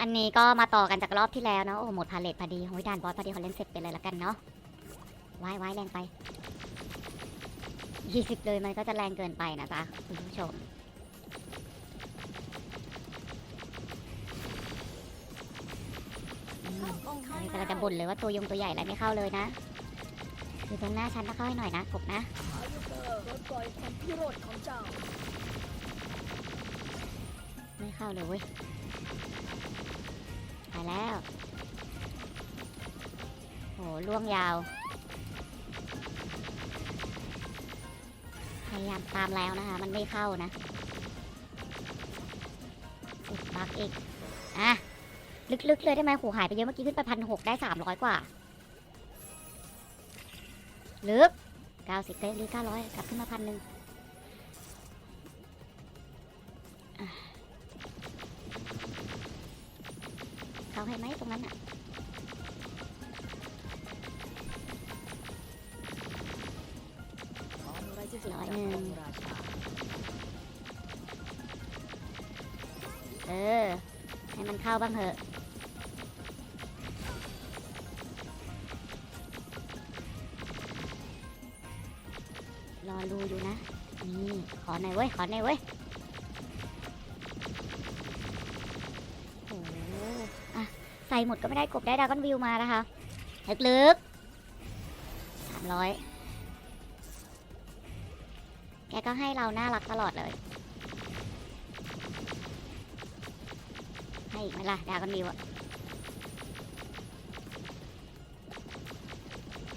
อันนี้ก็มาต่อกันจากรอบที่แล้วเนาะโอ้หมดพาเลทพอดีโอ้ยด่านบอสพอดีเขาเล่นเสร็จไปเลยละกันเนาะไว้ไว้แรงไปยี่สิบเลยมันก็จะแรงเกินไปนะจ๊ะคุณผู้ชมนี่กำลังจะบ่นเลยว่าตัวยงตัวใหญ่อะไรไม่เข้าเลยนะอยู่ตรงหน้าฉันนะเข้าให้หน่อยนะกบนะไม่เข้าเลยเว้ย ไปแล้วโหล่วงยาว พยายามตามแล้วนะคะ มันไม่เข้านะอุดบักอีก อะ ลึกๆเลยได้ไหมโหหายไปเยอะเมื่อกี้ขึ้นไปพันหกได้สามร้อยกว่า ลึกเก้าสิบได้หรือเก้าร้อยกลับขึ้นมาพันหนึ่ง เขาให้ไหมตรงนั้นอะร้อยหนึ่งเออ ให้มันเข้าบ้างเถอะรอรูอยู่นะ นี่ ขอหน่อยเว้ย ขอหน่อยเว้ย ใส่หมดก็ไม่ได้กบได้ดากอนวิวมานะคะลึกๆสามร้อยแกก็ให้เราน่ารักตลอดเลย ให้อีกไหมล่ะดากอนวิวอะ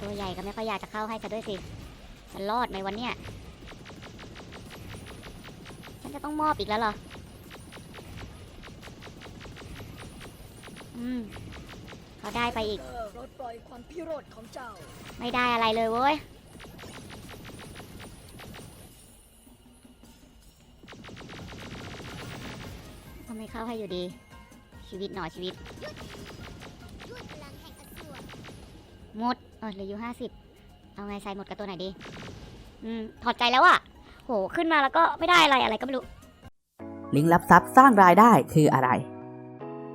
ตัวใหญ่ก็ไม่ค่อยอยากจะเข้าให้ซะด้วยสิจะรอดไหมวันเนี้ยฉันจะต้องมอบอีกแล้วเหรอ อืมเขาได้ไปอีกเกอร์รถปล่อยความพิโรธของเจ้า ไม่ได้อะไรเลยเว้ยก็ไม่เข้าให้อยู่ดี ชีวิตหนอชีวิตหมดเออเหลืออยู่ห้าสิบเอาไงใส่หมดกับตัวไหนดี อืม ถอดใจแล้วอะโห ขึ้นมาแล้วก็ไม่ได้อะไรอะไรก็ไม่รู้ ลิงก์รับทรัพย์สร้างรายได้คืออะไร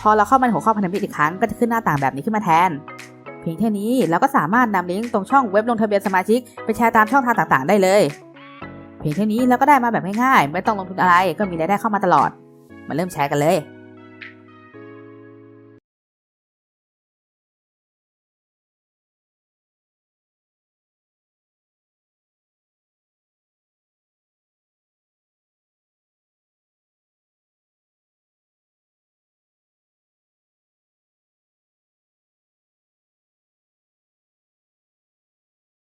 พอเราเข้ามาในหัวข้อพันธมิตรอีกครั้งก็จะขึ้นหน้าต่างแบบนี้ขึ้นมาแทน เพียงแค่นี้เราก็สามารถนำลิงก์ตรงช่องเว็บลงทะเบียนสมาชิกไปแชร์ตามช่องทางต่างๆ ได้เลย เพียงแค่นี้เราก็ได้มาแบบง่ายๆ ไม่ต้องลงทุนอะไรก็มีรายได้เข้ามาตลอด มาเริ่มแชร์กันเลย